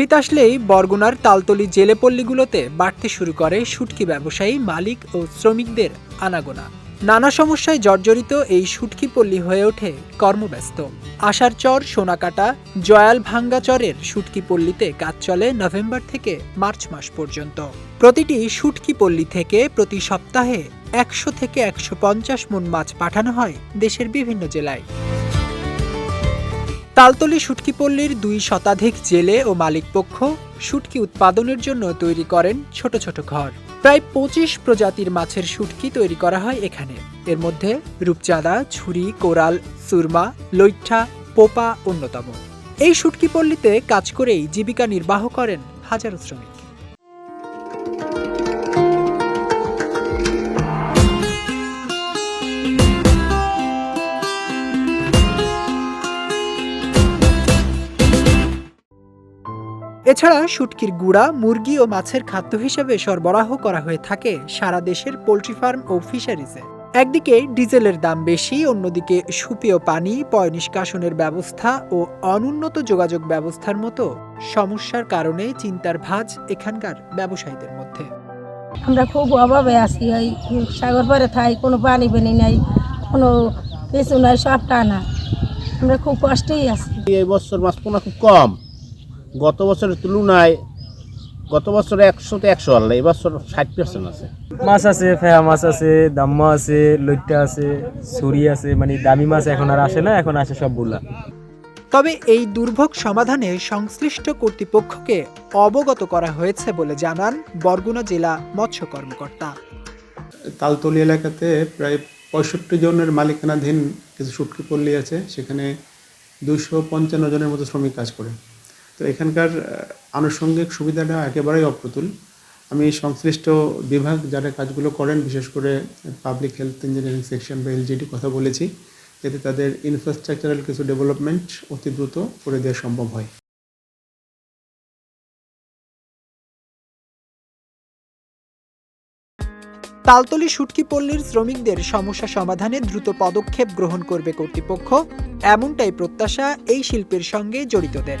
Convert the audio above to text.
শীত আসলেই বরগুনার তালতলি জেলে পল্লীগুলোতে বাড়তে শুরু করে শুটকি ব্যবসায়ী, মালিক ও শ্রমিকদের আনাগোনা। নানা সমস্যায় জর্জরিত এই শুটকি পল্লী হয়ে ওঠে কর্মব্যস্ত। আষাঢ়চর সোনাকাটা, জয়াল ভাঙ্গাচরের শুটকি পল্লীতে কাজ চলে নভেম্বর থেকে মার্চ মাস পর্যন্ত। প্রতিটি শুটকি পল্লী থেকে প্রতি সপ্তাহে একশো থেকে একশো পঞ্চাশ মন মাছ পাঠানো হয় দেশের বিভিন্ন জেলায়। তালতলি শুটকিপল্লীর দুই শতাধিক জেলে ও মালিকপক্ষ শুটকি উৎপাদনের জন্য তৈরি করেন ছোট ছোট ঘর। প্রায় পঁচিশ প্রজাতির মাছের শুটকি তৈরি করা হয় এখানে। এর মধ্যে রূপচাঁদা, ছুরি, কোরাল, সুরমা লৈঠা পোপা অন্যতম। এই শুটকি পল্লীতে কাজ করেই জীবিকা নির্বাহ করেন হাজারো শ্রমিক। এছাড়া শুটকির গুঁড়া মুরগি ও মাছের খাদ্য হিসেবে সরবরাহ করা হয়ে থাকে সারা দেশের পোলট্রি ফার্ম ও ফিশারিজে। একদিকে ডিজেলের দাম বেশি অন্যদিকে সুপেয় পানি পয় নিষ্কাশনের ব্যবস্থা ও অনুন্নত যোগাযোগ ব্যবস্থার মতো সমস্যার কারণে চিন্তার ভাঁজ এখানকার ব্যবসায়ীদের মধ্যে। আমরা খুব অভাবে আছি ওই সাগর পারে থাই কোনো পানি পানি নাই কোনো কিছু নাই সব টানা আমরা খুব কষ্টেই আছি। এই বছর মাছ পোনা খুব কম। গত বছরের তুলনায় গত বছর একশোতে একশো আল্লাহ এই বছর ষাট পার্সেন্ট আছে। মাছ আছে ফেয়া মাছ আছে দাম্মা আছে লইট্টা আছে ছুরি আছে মানে দামি মাছ এখন আর আসে না এখন আসে সবগুলা। তবে এই দুর্ভোগ সমাধানে সংশ্লিষ্ট কর্তৃপক্ষকে অবগত করা হয়েছে বলে জানান বরগুনা জেলা মৎস্য কর্মকর্তা। তালতলি এলাকাতে প্রায় পঁয়ষট্টি জনের মালিকানাধীন কিছু সুটকি পল্লী আছে সেখানে দুশো পঞ্চান্ন জনের মতো শ্রমিক কাজ করে। তো এখানকার আনুষঙ্গিক সুবিধাটা একেবারেই অপ্রতুল। আমি সংশ্লিষ্ট বিভাগ যারা কাজগুলো করেন, বিশেষ করে পাবলিক হেলথ ইঞ্জিনিয়ারিং সেকশন বা এলজিডি কথা বলেছি, যাতে তাদের ইনফ্রাস্ট্রাকচারাল কিছু ডেভেলপমেন্ট অতি দ্রুত করে দেওয়া সম্ভব হয়। তালতলি শুটকি পল্লীর শ্রমিকদের সমস্যা সমাধানে দ্রুত পদক্ষেপ গ্রহণ করবে কর্তৃপক্ষ। এমনটাই প্রত্যাশা এই শিল্পের সঙ্গে জড়িতদের।